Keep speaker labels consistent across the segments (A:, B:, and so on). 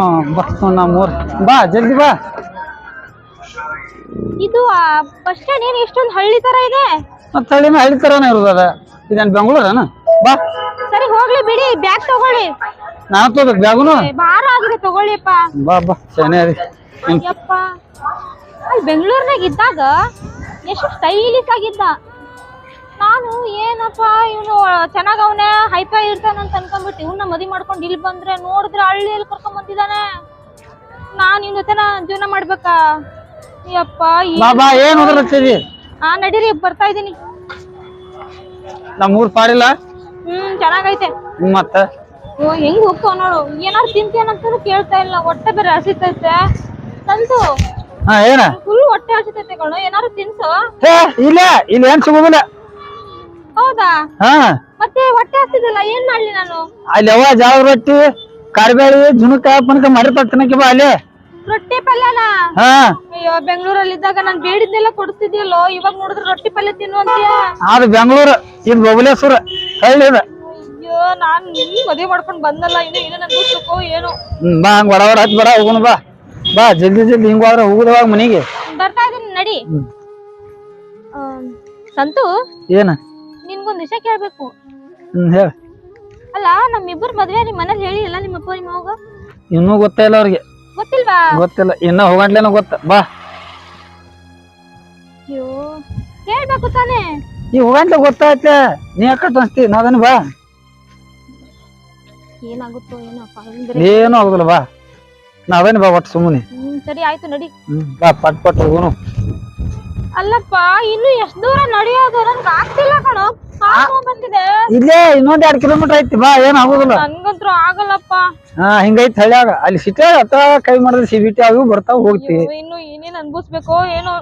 A: ಹಾ ಬಾ ನಾ ಮೂರ್. ಬಾ ಜಲ್ದಿ ಬಾ.
B: ಇದು ಬಸ್ ಸ್ಟ್ಯಾಂಡ್ ಏನ್ ಇಷ್ಟೊಂದು ಹಳ್ಳಿ ತರ ಇದೆ?
A: ಮತ್ತೆ ಹಳ್ಳಿ ಹಳ್ಳಿ ತರನೇ ಇರೋದ ಅದ. ಇದೇನ್ ಬೆಂಗಳೂರನ? ಬಾ.
B: ಸರಿ ಹೋಗ್ಲಿ ಬಿಡಿ ಬ್ಯಾಗ್ ತಗೊಳ್ಳಿ.
A: ನಾನು ತಗೋಬೇಕು ಬ್ಯಾಗುನು?
B: ಏ, ಭಾರ ಆಗಿದೆ ತಗೊಳ್ಳಿಪ್ಪ.
A: ಬಾ ಬಾ ಹ್ಮ್.
B: ಯಪ್ಪ ಅಲ್ಲಿ ಬೆಂಗಳೂರಿನಾಗ ಇದ್ದಾಗ ಎಷ್ಟು ಸ್ಟೈಲಿಶ್ ಆಗಿದ್ದ. ನಾನು ಏನಪ್ಪ ಇವನು ಚೆನ್ನಾಗ್ ಅವನೇ ಹೈಫೈ ಇರ್ತಾನಂತ ಅನ್ಕೊಂಡ್ಬಿಟ್ಟು ಇವ್ನ ಮದಿ ಮಾಡ್ಕೊಂಡು ಇಲ್ಲಿ ಬಂದ್ರೆ ನೋಡಿದ್ರೆ ಹಳ್ಳಿಯಲ್ಲಿ ಕರ್ಕೊಂಡ್ ಬಂದಿದ್ದಾನೆ. ನಾನ್ ಇವ್ನ ಜೊತೆನ ಜೀವನ ಮಾಡ್ಬೇಕಾ? ಯಪ್ಪ
A: ಏನ್
B: ಹಾ ನಡೀರಿ ಬರ್ತಾ ಇದೀನಿ
A: ನಮ್ ಊರ್ ಪಾಡಿಲ್ಲ
B: ಹ್ಮ್ ಚೆನ್ನಾಗೈತೆ.
A: ಮತ್ತ?
B: ಓ ಹೆಂಗ್ ಹೋಗ್ತಾವ ನೋಡು. ಏನಾರು ತಿಂತೇನಂತ ಕೇಳ್ತಾ ಇಲ್ಲ. ಹೊಟ್ಟೆ ಬೇರೆ ಹಸಿತೈತೆ.
A: ಹಾ ಏನ?
B: ಫುಲ್ ಹೊಟ್ಟೆ ಹಸಿತೈತೆ ಕಣೋ. ಏನಾರು ತಿನ್ಸು.
A: ಇಲ್ಲ ಇಲ್ಲ ಇಲ್ಲಿ ಏನ್ ಸಿಗೋದಿಲ್ಲ.
B: ಹೌದಾ?
A: ಹಾ.
B: ಮತ್ತೆ ಹೊಟ್ಟೆ ಹಸಿದಿಲ್ಲ ಏನ್ ಮಾಡ್ಲಿ ನಾನು?
A: ಅಲ್ಲಿ ಅವ ಜಾವ ರೊಟ್ಟಿ ಕಾರ್ಬೇಳಿ ಜುಣಕ ಪನಕ ಮಾಡಿ ತಿನ್ನಕ್ಕೆ ಬಾ ಅಲ್ಲಿ.
B: ರೊಟ್ಟಿ ಪಲ್ಯನಾ?
A: ಹಾ.
B: ಅಯ್ಯೋ ಬೆಂಗಳೂರಲ್ಲಿ ಇದ್ದಾಗ ನಾನ್ ಬೇಡಿದ್ದೆಲ್ಲ ಕೊಡ್ತಿದ್ಯಲ್ಲೋ ಇವಾಗ ನೋಡಿದ್ರೆ ರೊಟ್ಟಿ ಪಲ್ಯ ತಿನ್ನು ಅಂತೀಯ?
A: ಅದು ಬೆಂಗಳೂರು ಇದು ಬಬಲೇಶ್ವರ ಹಳ್ಳಿ ಇದು.
B: ಅಯ್ಯೋ ನಾನ್ ನಿನ್ ಮದುವೆ ಮಾಡ್ಕೊಂಡ್ ಬಂದಲ್ಲ ಇನ್ನು ಅನ್ಭವಿಸ್ಬೇಕೋ ಏನೋ?
A: ಹ್ಮ್ ಬಾ ಹಂಗ ಒಡ ಒಡ ಹಚ್ಚಿ ಬರ ಹೋಗುಣ ಬಾ. ಬಾ ಜಲ್ದಿ ಜಲ್ದಿ ಹಿಂಗ ಹೋದ್ರ ಹೋಗುದವಾಗ ಮನೆಗೆ.
B: ಬರ್ತಾ ಇದೀನಿ ನಡಿ. ಆಮ್, ಸಂತು?
A: ಏನ?
B: ನಿನ್ಗೊಂದ್ ವಿಷಯ ಕೇಳ್ಬೇಕು.
A: ಹ್ಮ್ ಹೇಳ.
B: ಅಲ್ಲ ನಮ್ಮಿಬ್ಬರ ಮದ್ವೆ ನಿಮ್ ಮನೇಲಿ ಹೇಳಿಲ್ಲ ನಿಮ್ಮ ಅಪ್ಪ ನಿಮ್ಮ ಹೋಗ
A: ಇನ್ನೂ ಗೊತ್ತೇ ಇಲ್ಲ ಅವ್ರಿಗೆ.
B: ಗೊತ್ತಿಲ್ವಾ?
A: ಗೊತ್ತಿಲ್ಲ ಇನ್ನ ಹೋಗಂಡ್ಲೇನೋ ಗೊತ್ತ. ಬಾ.
B: ಅಯ್ಯೋ ಹೇಳ್ಬೇಕು ತಾನೇ.
A: ಈ ಹೋಗಂಟ್ಲೆ ಗೊತ್ತಾಯ್ತೆ. ನೀ ಯಾಕಟ್ ಅನ್ಸ್ತಿ ನಾದನ್ ಬಾ.
B: ಏನಾಗುತ್ತೋ ಏನಪ್ಪ ಅಂದ್ರೆ.
A: ಏನು ಆಗುದಿಲ್ಲ ಬಾ. ನಾವೇನ್ ಬಾ ಒಟ್ಟು ಸುಮ್ಮನೆ.
B: ಹ್ಮ್ ಸರಿ ಆಯ್ತು ನಡಿ.
A: ಹ್ಮ್ ಬಾ ಪಟ್ ಪಟ್ ಹೋಗುನು
B: ಅಲ್ಲಪ್ಪ ಇನ್ನು ಎಷ್ಟ್ ದೂರ ನಡೆಯೋದು? ನನ್ಗೆ ಆಗ್ತಿಲ್ಲ ಕಣೋ.
A: ಇಲ್ಲೇ ಇನ್ನೊಂದ್ ಎರಡ್ ಕಿಲೋಮೀಟರ್ ಐತಿ ಬಾ ಏನ್ ಆಗುದಿಲ್ಲ.
B: ನನ್ಗಂತ್ರು ಆಗಲ್ಲಪ್ಪ.
A: ಹಾ ಹಿಂಗೈತಿ ಹಳ್ಯಾಗ. ಅಲ್ಲಿ ಸಿಟಿ ಅತ್ತ ಕೈ ಮಾಡಿದ್ರೆ ಸಿಬಿಟಿ ಅವು ಬರ್ತಾವ ಹೋಗ್ತಿ.
B: ಅಯ್ಯೋ, ಇನ್ನು ಏನೇನ್ ಅನ್ಭವಿಸ್ಬೇಕೋ ಏನು.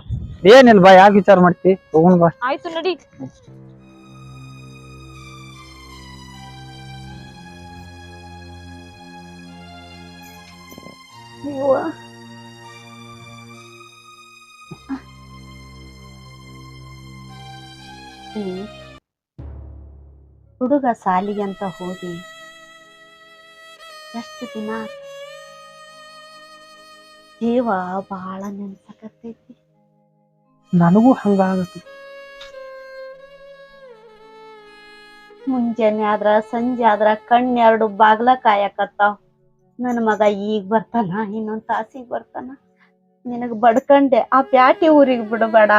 A: ಏನಿಲ್ಲ ಬಾ ಯಾಕೆ ವಿಚಾರ ಮಾಡ್ತಿ? ಹೋಗೋಣ ಬಾ.
B: ಆಯ್ತು ನಡಿ.
C: ಹ್ಮ್. ಹುಡುಗ ಸಾಲಿಗೆ ಅಂತ ಹೋಗಿ ಎಷ್ಟು ದಿನ ದೇವ ಜೀವ ಬಾಳ ನೆನ್ಸಕತ್ತೈತಿ.
A: ನನಗೂ ಹಂಗಾಗತ್ತೆ.
C: ಮುಂಜಾನೆ ಆದ್ರ ಸಂಜೆ ಆದ್ರ ಕಣ್ಣೆರಡು ಬಾಗ್ಲ ಕಾಯಕತ್ತಾವ ನನ್ನ ಮಗ ಈಗ ಬರ್ತಾನ ಇನ್ನೊಂದ್ ತಾಸಿಗೆ ಬರ್ತಾನ. ನಿನಗ್ ಬಡ್ಕಂಡೆ ಆ ಪ್ಯಾಟಿ ಊರಿಗೆ ಬಿಡಬೇಡ.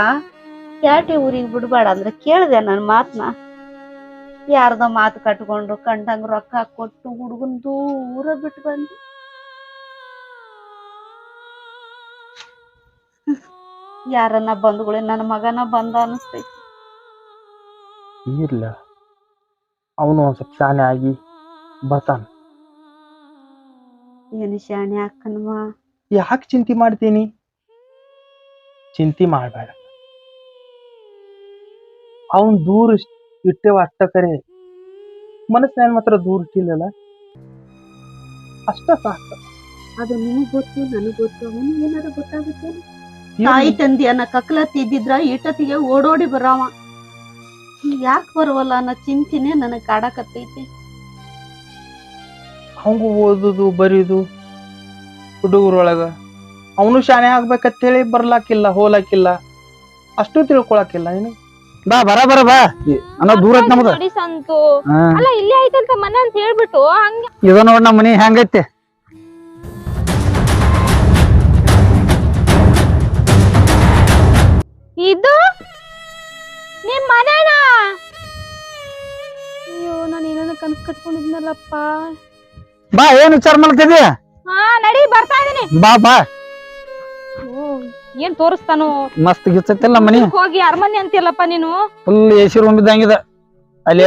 C: ಪ್ಯಾಟಿ ಊರಿಗೆ ಬಿಡಬೇಡ ಅಂದ್ರೆ ಕೇಳ್ದೆ ನನ್ನ ಮಾತನ್ನ ಯಾರ್ದೋ ಮಾತು ಕಟ್ಕೊಂಡು ಕಂಡಂಗ್ ರೊಕ್ಕ ಕೊಟ್ಟು ಹುಡುಗನ್ ದೂರ ಬಿಟ್ಟು ಬಂದು ಯಾರನ್ನ ಬಂದ್ಗಳೇ ನನ್ನ ಮಗನ ಬಂದ ಅನಿಸ್ತೈತಿ.
A: ಇರ್ಲ. ಅವನು ಒಂದ್ ಸ್ವಲ್ಪ ಶಾನೆ ಆಗಿ ಬರ್ತಾನ.
C: ಏನು ಶಾಣೆ ಅಕ್ಕನಮ್ಮ
D: ಯಾಕೆ ಚಿಂತೆ ಮಾಡ್ತೀನಿ? ಚಿಂತೆ ಮಾಡಬೇಡ. ಅವನ್ ದೂರ ಇಟ್ಟೇವ ಅಷ್ಟ ಕರೆ. ಮನಸ್ಸಿನ ಮಾತ್ರ ದೂರ ಇಟ್ಟಿಲ್ಲಲ್ಲ? ಅಷ್ಟ ಸಾಕು.
C: ಅದು ನಿಮಗ್ ಗೊತ್ತು ನನಗ್ ಗೊತ್ತು ಅವನು ಏನಾರ ಗೊತ್ತಾಗುತ್ತೆ?
D: ತಾಯಿ
C: ತಾಯಿ ತಂದೆಯನ್ನ ಕಕ್ಲತ್ತಿದ್ದಿದ್ರ ಈಟತಿಗೆ ಓಡೋಡಿ ಬರಾವ. ಯಾಕೆ ಬರವಲ್ಲ ಅನ್ನೋ ಚಿಂತಿನೇ ನನಗೆ ಕಾಡಕತ್ತೈತಿ.
D: ಹಂಗು ಓದುದು ಬರೀದು ಹುಡುಗರೊಳಗ. ಅವನು ಶಾನೆ ಆಗ್ಬೇಕಂತೇಳಿ ಬರ್ಲಾಕಿಲ್ಲ ಹೋಲಾಕಿಲ್ಲ ಅಷ್ಟು ತಿಳ್ಕೊಳಕಿಲ್ಲ ನೀನು.
A: ಬಾ ಬರ ಬರ ಬಾ. ಅನ್ನೋ ದೂರ ಐತಿ ನಮ್ದು.
B: ನಡಿ ಸಂತು.
A: ಹಾ.
B: ಅಲ್ಲ ಇಲ್ಲೇ ಐತಂತ ಮನೆ ಅಂತ ಹೇಳ್ಬಿಟ್ಟು ಹಂಗೆ.
A: ಇದು ನೋಡ್ ನಮ್ಮ ಮನಿ ಹೆಂಗೈತಿ.
B: ಇದು? ನಿಮ್ ಮನೇನಾ? ಅಯ್ಯೋ ನಾನು ಏನೇನೋ ಕನ್ಸ್ ಕಟ್ಕೊಂಡಿದ್ನಲ್ಲಪ್ಪ.
A: ಬಾ ಏನು ವಿಚಾರ ಮಾಡ್ತಿದಿ
B: ಹಾ ನಡಿ ಬರ್ತಾ ಇದೀನಿ.
A: ಬಾ ಬಾ.
B: ಏನ್ ತೋರಿಸ್ತಾನು?
A: ಮಸ್ತ್ ಗಿಚ್ಚತ್ತಿಲ್ಲ ಮನಿ?
B: ಹೋಗಿ ಅರಮನೆ ಅಂತಿಲ್ಲಪ್ಪ ನೀನು?
A: ಫುಲ್ ಎ ಸಿ ರೂಮ್ ಇದ್ದಂಗಿದೆ. ಅಲ್ಲಿ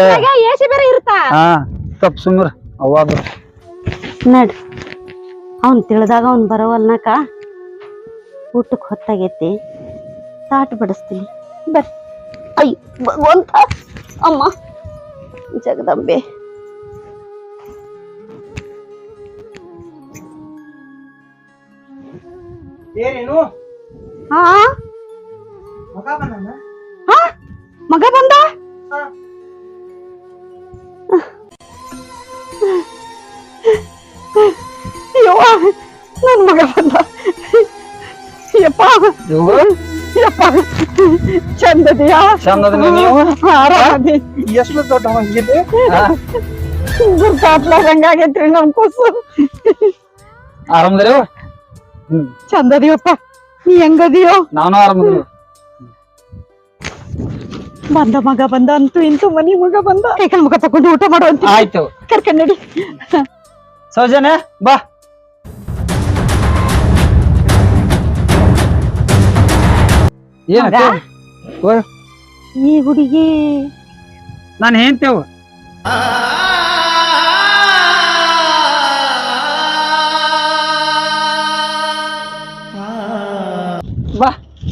B: ಎಸಿ ಬೇರೆ ಇರ್ತಾ
A: ಹಾ ತಪ್ಪ ಸುಮ್ರ ಅವಾದ
C: ನಡ್. ಅವನ್ ತಿಳಿದಾಗ ಅವ್ನ್ ಬರವಲ್ನಕ? ಊಟಕ್ಕೆ ಹೊತ್ತಾಗೈತಿ. ತಾಟ್ ಬಡಿಸ್ತೀನಿ. ಬರ್. ಅಯ್ಯ ಭಗವಂತ. ಅಮ್ಮ. ಜಗದಂಬೆ.
D: ಏನೇನು
C: ಹಾ
D: ಮಗ
C: ಹಾ ಮಗ ಬಂದ?
D: ಯವ್ವ
C: ನನ್
A: ಮಗ ಬಂದ.
C: ಯಪ್ಪ. ಯಪ್ಪ. ಚಂದದಿಯಾ
A: ಚಂದದ ನೀವು?
C: ಆರಾಮದಿ.
D: ಎಷ್ಟು ದೊಡ್ಡ ಹಂಗಿದೆ
C: ಗುರ್ತಾತ್ಲಾಗಂಗಾಗೈತ್ರಿ ನಮ್ ಕೂಸು.
A: ಆರಾಮದರಿ
C: ಚಂದದಿಯಪ್ಪ ನೀ ಹೆಂಗದಿಯೋ?
A: ನಾನು ಆರಾಮ
C: ಬಂದ ಮಗ ಬಂದ ಅಂತೂ ಇಂತೂ ಮನಿ ಮಗ ಬಂದ. ಕೈಕಲ್ ಮುಖ ತಕೊಂಡು ಊಟ ಮಾಡುವಂತ
A: ಆಯ್ತು.
C: ಕರ್ಕೊಂಡ್ ನಡಿ.
A: ಸೌಜನ್ಯ ಬಾ. ಏನ
C: ಮಗ? ಈ ಹುಡುಗಿ.
A: ನಾನು ಹೇಳ್ತೇವ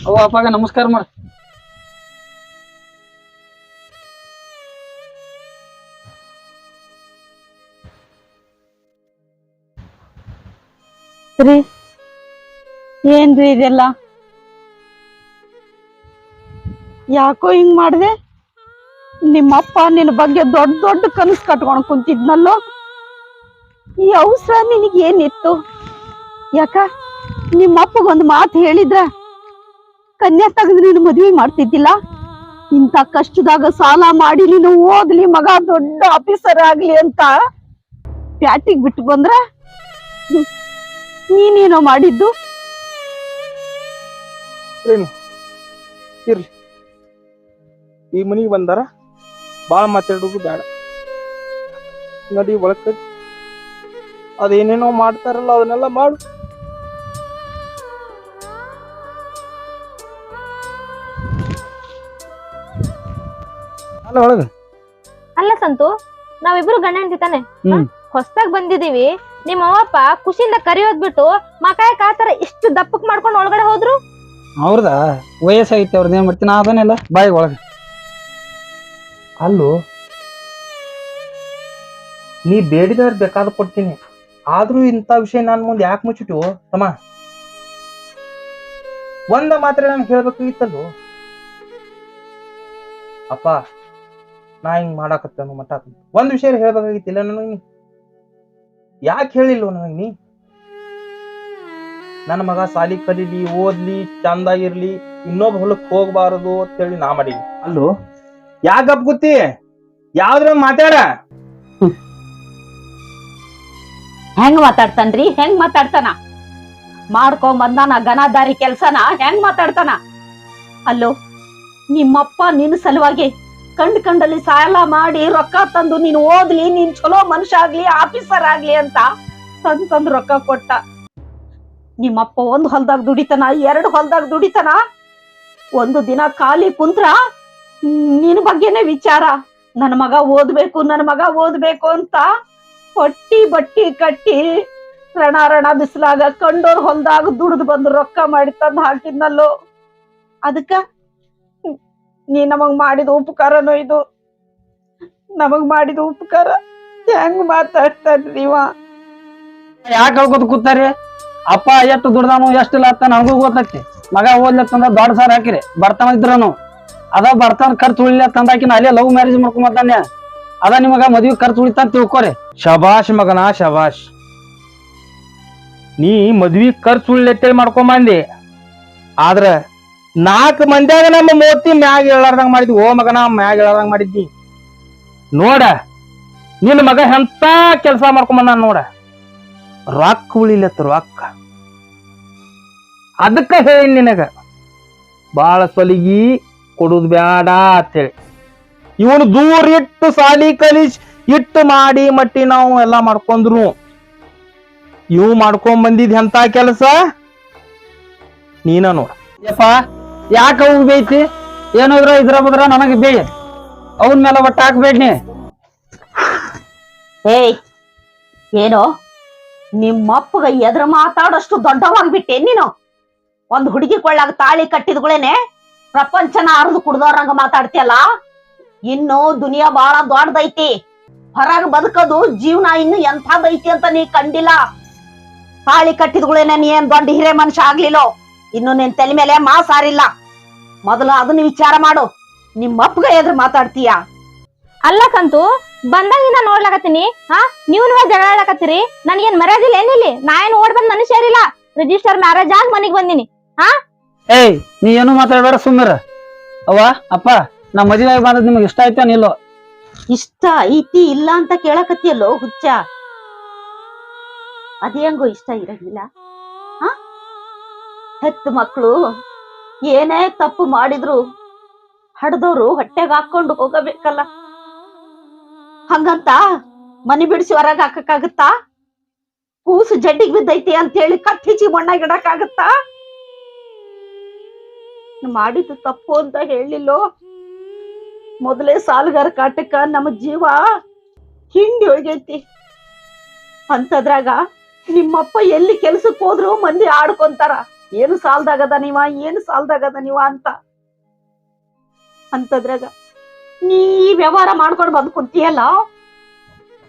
A: ಬಾ ಅವ್ವ, ಅಪ್ಪಾಗ ನಮಸ್ಕಾರ ಮಾಡ.
C: ಏನ್ರಿ ಇದೆಲ್ಲ? ಯಾಕೋ ಹಿಂಗ್ ಮಾಡ್ದೆ? ನಿಮ್ಮಪ್ಪ ನಿನ್ನ ಬಗ್ಗೆ ದೊಡ್ಡ ದೊಡ್ಡ ಕನಸು ಕಟ್ಕೊಂಡು ಕುಂತಿದ್ನಲ್ಲೋ? ಈ ಅವಸರ ನಿನಗೆ ಏನಿತ್ತು ಯಾಕ, ನಿಮ್ಮಪ್ಪಗೊಂದು ಮಾತು ಹೇಳಿದ್ರ? ಕನ್ಯಾ ತೆಗೆದು ನೀನು ಮದ್ವೆ ಮಾಡ್ತಿದ್ದಿಲ್ಲ? ಇಂಥ ಕಷ್ಟದಾಗ ಸಾಲ ಮಾಡಿ ನೀನು ಓದ್ಲಿ ಮಗ, ದೊಡ್ಡ ಆಫೀಸರ್ ಆಗ್ಲಿ ಅಂತ ಪ್ಯಾಟಿಗ್ ಬಿಟ್ಟು ಬಂದ್ರ? ನೀನೇನೋ ಮಾಡಿದ್ದು?
D: ಇರ್ಲಿ. ಈ ಮನಿಗೆ ಬಂದಾರ? ಬಾಳ ಮಾತಾಡೋದು ಬೇಡ. ನದಿ ಒಳಕ ಅದೇನೇನೋ ಮಾಡ್ತಾರಲ್ಲ, ಅದನ್ನೆಲ್ಲ ಮಾಡು.
A: ಅಲ್ಲ ಒಳಗ.
B: ಅಲ್ಲ ಸಂತು ನಾವಿಬ್ರು ಗಂಡ ಹೆಂಡ್ತಿ ತಾನೆ.
A: ಹ್ಮ್.
B: ಹೊಸ್ದಾಗ್ ಬಂದಿದೀವಿ. ನಿಮ್ಮ ಅವಪ್ಪ ಖುಷಿಯಿಂದ ಕರಿಯೋದ್ಬಿಟ್ಟು ಮಕಾಯ ಕಾತರ ಇಷ್ಟು ದಪ್ಪಕ್ ಮಾಡ್ಕೊಂಡು ಒಳಗಡೆ ಹೋದ್ರು?
A: ಅವ್ರದ? ವಯಸ್ಸಾಗಿತ್ತು ಅವ್ರದ್ದು ಏನ್ ಮಾಡ್ತೀನಿ ಅದನ್ನೆಲ್ಲ ಬಾಯಿ ಒಳಗ.
D: ಅಲ್ಲೂ ನೀ ಬೇಡಿದವ್ರು ಬೇಕಾದ ಕೊಡ್ತೀನಿ. ಆದ್ರೂ ಇಂಥ ವಿಷಯ ನಾನು ಮುಂದೆ ಯಾಕೆ ಮುಚ್ಚಿಟ್ಟು ತಮ್ಮ? ಒಂದ ಮಾತ್ರ ನಾನು ಹೇಳ್ಬೇಕಾಗಿತ್ತಲ್ಲೋ ಅಪ್ಪ ನಾ ಹಿಂಗ್ ಮಾಡಾಕತ್ತೇನು ಮಟ್ಟ ಒಂದ್ ವಿಷಯ ಹೇಳ್ಬೇಕಾಗಿತ್ತಿಲ್ಲ ನನಗ್ ನೀ? ಯಾಕೆ ಹೇಳಿಲ್ವ ನನಗೆ ನೀ? ನನ್ನ ಮಗ ಸಾಲಿ ಕಲೀಲಿ ಓದ್ಲಿ ಚಂದಾಗಿರ್ಲಿ ಇನ್ನೊಬ್ಬ ಹೊಲಕ್ ಹೋಗ್ಬಾರದು ಅಂತೇಳಿ ನಾ ಮಾಡೀನಿ. ಅಲ್ಲೋ? ಯಾಕ ಗಪ್ಗುತ್ತಿ ಯಾವ್ದ್ರ ಮಾತಾಡ?
C: ಹೆಂಗ್ ಮಾತಾಡ್ತಾನ್ರಿ? ಹೆಂಗ್ ಮಾತಾಡ್ತಾನ? ಮಾಡ್ಕೊಂಡ್ ಬಂದಾನ ಗನಾದಾರಿ ಕೆಲ್ಸನ ಹೆಂಗ್ ಮಾತಾಡ್ತಾನ? ಅಲ್ಲೋ ನಿಮ್ಮಪ್ಪ ನಿನ್ನ ಸಲುವಾಗಿ ಕಂಡ್ ಕಂಡಲ್ಲಿ ಸಾಲ ಮಾಡಿ ರೊಕ್ಕ ತಂದು ನೀನ್ ಓದ್ಲಿ, ನೀನ್ ಚಲೋ ಮನುಷ್ಯ ಆಗ್ಲಿ, ಆಫೀಸರ್ ಆಗ್ಲಿ ಅಂತ ತಂದ್ ತಂದ್ ರೊಕ್ಕ ಕೊಟ್ಟ. ನಿಮ್ಮಪ್ಪ ಒಂದ್ ಹೊಲ್ದಾಗ ದುಡಿತನ, ಎರಡು ಹೊಲ್ದಾಗ ದುಡಿತನ? ಒಂದು ದಿನ ಖಾಲಿ ಕುಂತ್ರ, ನಿನ್ ಬಗ್ಗೆನೆ ವಿಚಾರ. ನನ್ ಮಗ ಓದ್ಬೇಕು, ನನ್ ಮಗ ಓದ್ಬೇಕು ಅಂತ ಹೊಟ್ಟಿ ಬಟ್ಟಿ ಕಟ್ಟಿ ರಣ ರಣ ಬಿಸಿಲಾಗ ಕಂಡೋರ್ ಹೊಲ್ದಾಗ ದುಡ್ದು ಬಂದು ರೊಕ್ಕ ಮಾಡಿ ತಂದು ಹಾಕಿದ್ನಲ್ಲೋ. ಅದಕ್ಕ ನೀ ನಮಗ್ ಮಾಡಿದ ಉಪಕಾರನೋ ಇದು? ನಮಗ್ ಮಾಡಿದ ಉಪಕಾರ? ಹೆಂಗ್ ಮಾತಾಡ್ತಾರ ನೀವ?
A: ಯಾಕೆ ಹೇಳ್ಕೊತ ಕೂತಾರಿ? ಅಪ್ಪ, ಎಷ್ಟು ದುಡ್ದಾನು, ಎಷ್ಟು ಅಂತ ನಮಗೂ ಗೊತ್ತೈತಿ. ಮಗ ಓದ್ಲತ್ತಂದ ದೊಡ್ಡ ಸಾರ್ ಹಾಕಿರಿ. ಬರ್ತಾನ ಇದ್ರನು. ಅದ ಬರ್ತಾನ ಖರ್ಚು ಉಳಿಲ್ಲ ತಂದ ಹಾಕಿನ ಅಲ್ಲೇ ಲವ್ ಮ್ಯಾರೇಜ್ ಮಾಡ್ಕೊಂಬತ್ತಾನೆ ಅದ ನಿಮಗ ಮದ್ವಿ ಖರ್ಚು ಉಳಿತಾನ ತಿಳ್ಕೊರಿ.
D: ಶಬಾಷ್ ಮಗನ, ಶಬಾಷ್. ನೀ ಮದ್ವಿ ಖರ್ಚು ಉಳ್ಳೆಟ್ಟೆ ಮಾಡ್ಕೊಂಬಂದಿ. ಆದ್ರ ನಾಲ್ಕು ಮಂದ್ಯಾಗ ನಮ್ಮ ಮೋತಿ ಮ್ಯಾಗ ಹೇಳಾರ್ದಂಗ ಮಾಡಿದ್ವಿ. ಓ ಮಗನ, ಮ್ಯಾಗ ಹೇಳಾರ್ದಂಗ ಮಾಡಿದ್ದಿ ನೋಡ, ನಿನ್ನ ಮಗ ಎಂತ ಕೆಲಸ ಮಾಡ್ಕೊಂಬಂದ ನೋಡ. ರೊಕ್ಕ ಉಳಿಲತ್ತ ರೊಕ್ಕ. ಅದಕ್ಕ ಹೇಳಿ ನಿನಗ. ಬಾಳ ಸೊಲಿಗಿ ಕೊಡುದು ಬ್ಯಾಡ ಅಂತೇಳಿ ಇವನು ದೂರ ಇಟ್ಟು ಸಾಲಿ ಕಲಿಸ್ ಇಟ್ಟು ಮಾಡಿ ಮಟ್ಟಿ ನಾವು ಎಲ್ಲ ಮಾಡ್ಕೊಂಡ್ರು. ಇವು ಮಾಡ್ಕೊಂಡ್ ಬಂದಿದ್ ಎಂತ ಕೆಲಸ? ನೀನ ನೋಡ.
A: ಯಾಕ ಅವು ಬೇಯ್ತಿ ಏನಾದ್ರ ಇದ್ರ ಬದ್ರ ನನಗೆ ಬೇಯ ಅವನ ಮೇಲೆ ಒಟ್ಟ ಹಾಕ್ಬೇಡ್ನಿ
C: ಏಯ್, ಏನೋ? ನಿಮ್ಮಪ್ಪಗ ಎದ್ರ ಮಾತಾಡೋಷ್ಟು ದೊಡ್ಡವಾಗ್ಬಿಟ್ಟೆ ನೀನು. ಒಂದ್ ಹುಡುಗಿ ಕೊಳ್ಳಾಗ ತಾಳಿ ಕಟ್ಟಿದ್ಗಳೇನೆ ಪ್ರಪಂಚನ ಅರ್ದು ಕುಡ್ದವ್ರಂಗ ಮಾತಾಡ್ತಿಯಲ್ಲ? ಇನ್ನು ದುನಿಯಾ ಬಾಳ ದೊಡ್ಡದೈತಿ. ಹೊರಗ್ ಬದುಕೋದು ಜೀವನ ಇನ್ನು ಎಂಥದೈತಿ ಅಂತ ನೀ ಕಂಡಿಲ್ಲ. ತಾಳಿ ಕಟ್ಟಿದ್ಗಳೇನೆ ನೀ ಏನ್ ದೊಡ್ಡ ಹಿರೇ ಮನುಷ್ಯ ಆಗ್ಲಿಲ್ಲೋ? ಇನ್ನು ನಿನ್ ತಲೆ ಮೇಲೆ ಮಾಸಾರಿಲ್ಲ ಮೊದಲು ಅದನ್ನ ವಿಚಾರ ಮಾಡು. ನಿಮ್ಮಪ್ಪಗ ಎದ್ರ ಮಾತಾಡ್ತೀಯ?
B: ಅಲ್ಲ ಕಂತು ಬಂದಾಗಿಂದ ನೋಡ್ಲಾಕತ್ತೀನಿ. ಹಾ ನೀವು ಜಗಳಾಡಕತ್ತೀರಿ ನನಗೇನ್ ನನ್ಗೇನ್ ಮರ್ಯಾದಿಲ್ಲ ಏನಿಲ್ಲಿ? ನಾ ಏನ್ ಓಡ್ ಬಂದ್ ಮನುಷ್ಯರಿಲ್ಲ ರಿಜಿಸ್ಟರ್ ಮ್ಯಾರೇಜ್ ಆಗ ಮನಿಗ್ ಬಂದಿನಿ. ಹಾ?
A: ಏಯ್ ನೀ ಏನು ಮಾತಾಡಬೇಡ ಸುಮ್ಮರ ಅವ್ವ ಅಪ್ಪ ನಾ ಮದುವೆ ಬಂದದ್ ನಿಮ್ಗೆ ಇಷ್ಟ ಆಯ್ತಾ ನಿಲ್ಲೋ?
C: ಇಷ್ಟ ಐತಿ ಇಲ್ಲ ಅಂತ ಕೇಳಕತ್ತಿಯಲ್ಲೋ ಹುಚ್ಚ? ಹೆಂಗೋ ಇಷ್ಟ ಇರಂಗಿಲ್ಲ ಹೆತ್ತ ಮಕ್ಕಳು ಏನೇ ತಪ್ಪು ಮಾಡಿದ್ರು ಹಡ್ದವ್ರು ಹೊಟ್ಟೆಗೆ ಹಾಕೊಂಡು ಹೋಗಬೇಕಲ್ಲ. ಹಂಗಂತ ಮನಿ ಬಿಡಿಸಿ ಹೊರಗೆ ಹಾಕಕ್ಕಾಗತ್ತಾ? ಕೂಸು ಜಡ್ಡಿಗೆ ಬಿದ್ದೈತಿ ಅಂತ ಹೇಳಿ ಕತ್ತಿಚಿ ಮಣ್ಣಾಗ ಇಡಕ್ಕಾಗತ್ತಾ? ಮಾಡಿದ್ದು ತಪ್ಪು ಅಂತ ಹೇಳಿಲ್ಲೋ? ಮೊದಲೇ ಸಾಲಗಾರ ಕಾಟಕ್ಕ ನಮ್ಮ ಜೀವ ಹಿಂಡಿ ಹೋಗೈತಿ. ಅಂತದ್ರಾಗ ನಿಮ್ಮಪ್ಪ ಎಲ್ಲಿ ಕೆಲ್ಸಕ್ಕೆ ಹೋದ್ರು ಮಂದಿ ಆಡ್ಕೊಂತಾರ. ಏನು ಸಾಲ್ದಾಗದ ನೀವ? ಏನು ಸಾಲ್ದಾಗದ ನೀವ ಅಂತ? ಅಂತದ್ರಾಗ, ನೀ ವ್ಯವಹಾರ ಮಾಡ್ಕೊಂಡು ಬಂದ್ಕೊಂತೀಯಲ್ಲ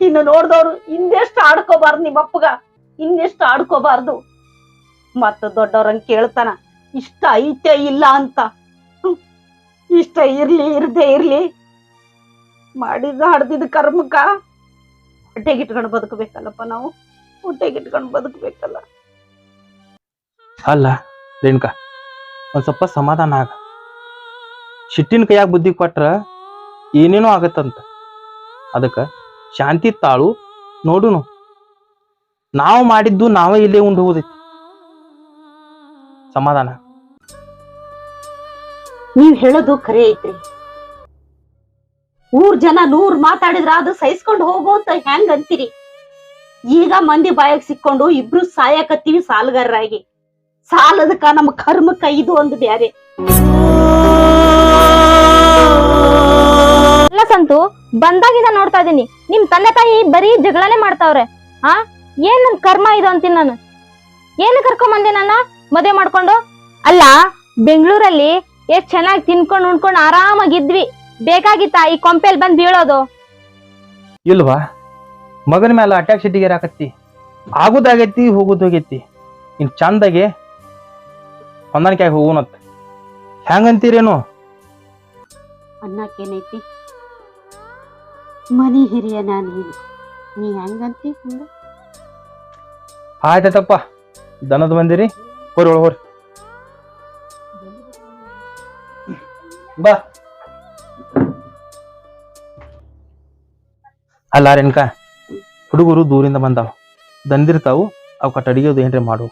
C: ಇನ್ನು ನೋಡ್ದವ್ರು ಇನ್ನೆಷ್ಟು ಆಡ್ಕೋಬಾರ್ದು ನಿಮ್ಮಪ್ಪಗ? ಇನ್ನೆಷ್ಟು ಆಡ್ಕೋಬಾರ್ದು? ಮತ್ತ ದೊಡ್ಡವ್ರಂಗ್ ಕೇಳ್ತಾನ, ಇಷ್ಟ ಐತೆ ಇಲ್ಲ ಅಂತ. ಇಷ್ಟ ಇರ್ಲಿ, ಇರ್ದೇ ಇರ್ಲಿ. ಮಾಡಿದ ಹಡ್ದಿದ ಕರ್ಮಕ್ಕ ಹೊಟ್ಟೆಗಿಟ್ಕೊಂಡು ಬದುಕಬೇಕಲ್ಲಪ್ಪ ನಾವು. ಹೊಟ್ಟೆಗಿಟ್ಕೊಂಡು ಬದುಕಬೇಕಲ್ಲ.
D: ಅಲ್ಲ, ರೇಣುಕ, ಒಂದು ಸ್ವಲ್ಪ ಸಮಾಧಾನ ಆಗ. ಶಿಟ್ಟಿನ ಕೈಯಾಗ ಬುದ್ಧಿ ಕೊಟ್ರ ಏನೇನೋ ಆಗತ್ತಂತ. ಅದಕ್ಕೆ ಶಾಂತಿ ತಾಳು ನೋಡುನು. ನಾವು ಮಾಡಿದ್ದು ನಾವೇ ಇಲ್ಲೇ ಉಂಡು ಹೋದೈತಿ. ಸಮಾಧಾನ.
C: ನೀವ್ ಹೇಳೋದು ಖರೆ ಐತ್ರಿ. ಊರ್ ಜನ ನೂರ್ ಮಾತಾಡಿದ್ರ ಅದು ಸಹಿಸ್ಕೊಂಡು ಹೋಗು ಅಂತ ಹೆಂಗ್ ಅಂತೀರಿ? ಈಗ ಮಂದಿ ಬಾಯಾಗ ಸಿಕ್ಕೊಂಡು ಇಬ್ರು ಸಾಯಕತ್ತೀವಿ ಸಾಲಗಾರರಾಗಿ. ಸಾಲದಕ್ಕ ನಮ್ಮ ಕರ್ಮಕ್ಕ ಇದು ಒಂದು ಬ್ಯಾರೆ.
B: ಅಲ್ಲ ಸಂತು ಬಂದಾಗಿಂದ ನೋಡ್ತಾ ಇದೀನಿ. ನಿಮ್ ತಂದೆ ತಾಯಿ ಬರೀ ಜಗಳನೆ ಮಾಡ್ತಾವ್ರೆ. ಆ? ಏನ್ ನನ್ ಕರ್ಮ ಇದು ಅಂತೀನಿ ನಾನು? ಏನು ಕರ್ಕೊಂಡ್ ಬಂದೆ ನನ್ನ ಮದುವೆ ಮಾಡ್ಕೊಂಡು? ಅಲ್ಲ ಬೆಂಗಳೂರಲ್ಲಿ ಎಷ್ಟ್ ಚೆನ್ನಾಗಿ ತಿನ್ಕೊಂಡು ಉಣ್ಕೊಂಡು ಆರಾಮಾಗಿದ್ವಿ. ಬೇಕಾಗಿತ್ತ ಈ ಕೊಂಪೆಲ್ ಬಂದ್ ಬೀಳೋದು?
D: ಇಲ್ವಾ? ಮಗನ ಮೇಲೆ ಅಟ್ಯಾಕ್ ಸಿಟ್ಟಿಗೆ ಹಾಕತ್ತಿ ಆಗುದಾಗೈತಿ ಹೋಗುದೋಗೈತಿ. ಇನ್ ಚಂದಾಗೆ ಹೊಂದಾಣಿಕೆ ಹೋಗುನತ್ತ ಹೋಗುನತ್ ಹೆಂಗಂತೀರೇನು
C: ಅನ್ನಕ್ಕೇನೈತಿ ಮನಿ ಹಿರಿಯ ನೀನು ನೀ ಹೆಂಗಂತಿ ಹಂಗ?
D: ಆಯ್ತಾಯ್ತಪ್ಪ. ದನದ ಬಂದಿರಿ ಹೋರಿ ಒಳ ಹೋರಿ. ಬಾ. ಅಲ್ಲ ರೇಣುಕ ಹುಡುಗರು ದೂರಿಂದ ಬಂದಾವ. ದಂದಿರ್ತಾವು ಅವಕ್ಕ ಅಡಿಗೆದು ಏನ್ರಿ ಮಾಡು